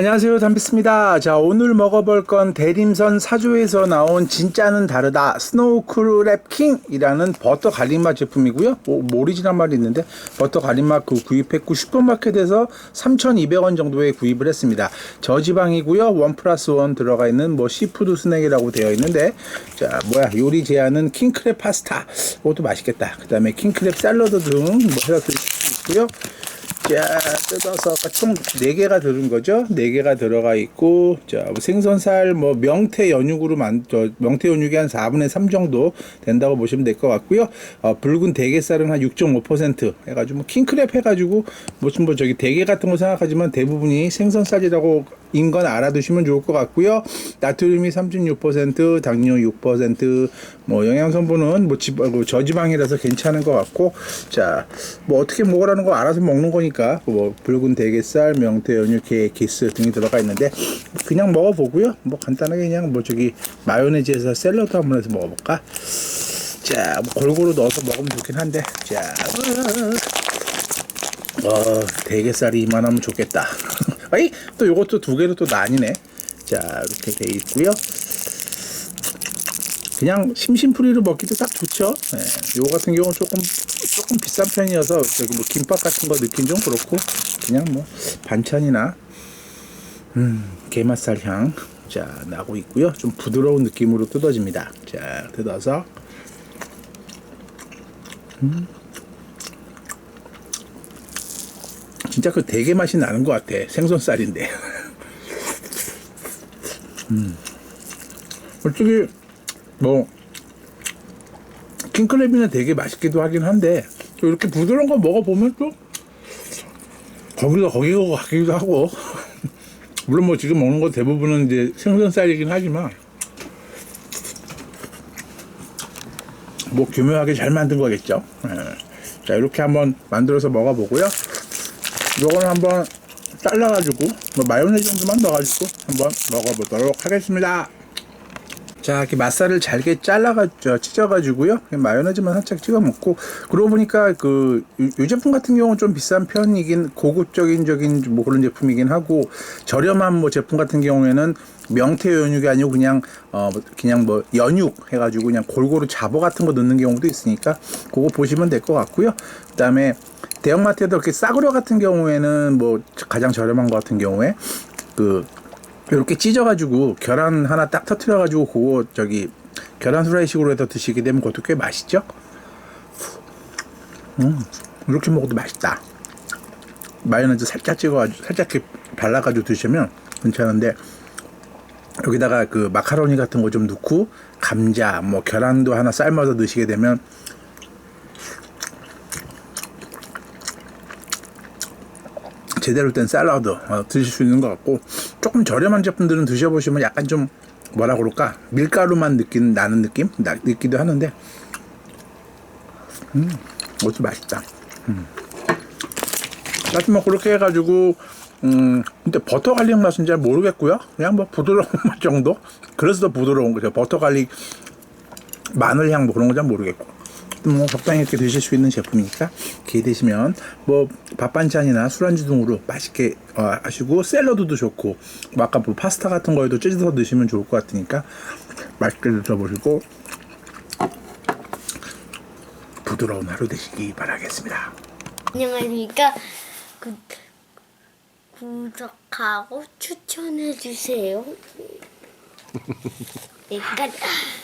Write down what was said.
안녕하세요. 담비스입니다. 자 오늘 먹어볼 건 대림선 사조에서 나온 진짜는 다르다. 스노우 크랩 킹 이라는 버터 갈릭맛 제품이고요. 오, 뭐 오리지널 맛이 있는데 버터 갈릭맛 그 구입했고 슈퍼마켓에서 3,200원 정도에 구입을 했습니다. 저지방이고요. 원 플러스 원 들어가 있는 뭐 시푸드 스낵이라고 되어 있는데 자 뭐야 요리 제안은 킹크랩 파스타. 이것도 맛있겠다. 그 다음에 킹크랩 샐러드 등뭐 해서 드실 수 있고요 자, 뜯어서 아까 총 4개가 들은 거죠? 4개가 들어가 있고, 자, 뭐 생선살, 뭐, 명태 연육으로 만, 저, 명태 연육이 한 4분의 3 정도 된다고 보시면 될 것 같고요. 어, 붉은 대게살은 한 6.5% 해가지고, 뭐, 킹크랩 해가지고, 무슨 뭐, 저기 대게 같은 거 생각하지만 대부분이 생선살이라고 인건 알아두시면 좋을 것 같고요. 나트륨이 36%, 당뇨 6%, 뭐 영양 성분은 뭐 지, 뭐 저지방이라서 괜찮은 것 같고, 자, 뭐 어떻게 먹으라는 거 알아서 먹는 거니까 뭐 붉은 대게살, 명태, 연유, 게, 기스 등이 들어가 있는데 그냥 먹어보고요. 뭐 간단하게 그냥 뭐 저기 마요네즈에서 샐러드 한번 해서 먹어볼까? 자, 뭐 골고루 넣어서 먹으면 좋긴 한데, 자, 어, 대게살이 이만하면 좋겠다. 아이, 또 요것도 두 개로 또 나뉘네. 자, 이렇게 돼 있고요. 그냥 심심풀이로 먹기도 딱 좋죠. 예, 요거 같은 경우는 조금 조금 비싼 편이어서 저기 뭐 김밥 같은 거 넣긴 좀 그렇고 그냥 뭐 반찬이나 음, 게맛살 향. 자, 나고 있고요. 좀 부드러운 느낌으로 뜯어집니다. 자, 뜯어서 진짜 그 대게 맛이 나는 것 같아. 생선살인데. 음. 솔직히 뭐 킹크랩이나 되게 맛있기도 하긴 한데 또 이렇게 부드러운 거 먹어보면 또 거기가 거기가 같기도 하고 물론 뭐 지금 먹는 거 대부분은 이제 생선살이긴 하지만 뭐 교묘하게 잘 만든 거겠죠. 예. 자 이렇게 한번 만들어서 먹어보고요. 요거는 한번 잘라가지고 뭐 마요네즈 정도만 넣어가지고 한번 먹어보도록 하겠습니다. 자, 이렇게 맛살을 잘게 잘라가지고 찢어가지고요. 마요네즈만 살짝 찍어 먹고 그러고 보니까 그 이 제품 같은 경우는 좀 비싼 편이긴 고급적인 적인 뭐 그런 제품이긴 하고 저렴한 뭐 제품 같은 경우에는 명태 연육이 아니고 그냥 어 그냥 뭐 연육 해가지고 그냥 골고루 잡어 같은 거 넣는 경우도 있으니까 그거 보시면 될 것 같고요. 그 다음에 대형마트에도 이렇게 싸구려 같은 경우에는 뭐 가장 저렴한 것 같은 경우에 그 이렇게 찢어가지고 계란 하나 딱 터트려가지고 그거 저기 계란 후라이식으로 해서 드시게 되면 그것도 꽤 맛있죠. 음 이렇게 먹어도 맛있다. 마요네즈 살짝 찍어가지고 살짝 이렇게 발라가지고 드시면 괜찮은데 여기다가 그 마카로니 같은 거 좀 넣고 감자 뭐 계란도 하나 삶아서 드시게 되면 제대로 된 샐러드 어, 드실 수 있는 것 같고 조금 저렴한 제품들은 드셔보시면 약간 좀 뭐라 그럴까? 밀가루만 느끼는 나는 느낌? 나, 느끼도 하는데 음 이것도 맛있다. 음. 하여튼 뭐 그렇게 해가지고 음 근데 버터 갈릭 맛은 잘 모르겠고요. 그냥 뭐 부드러운 맛 정도? 그래서 더 부드러운 거죠. 버터 갈릭 마늘 향 뭐 그런 거 잘 모르겠고 뭐 적당히 이렇게 드실 수 있는 제품이니까 기회 되시면 뭐 밥 반찬이나 술안주 등으로 맛있게 어, 하시고 샐러드도 좋고 뭐 아까 뭐 파스타 같은 거에도 찢어서 드시면 좋을 것 같으니까 맛있게 드셔보시고 부드러운 하루 되시기 바라겠습니다. 안녕하십니까. 구, 구독하고 추천해 주세요. 내가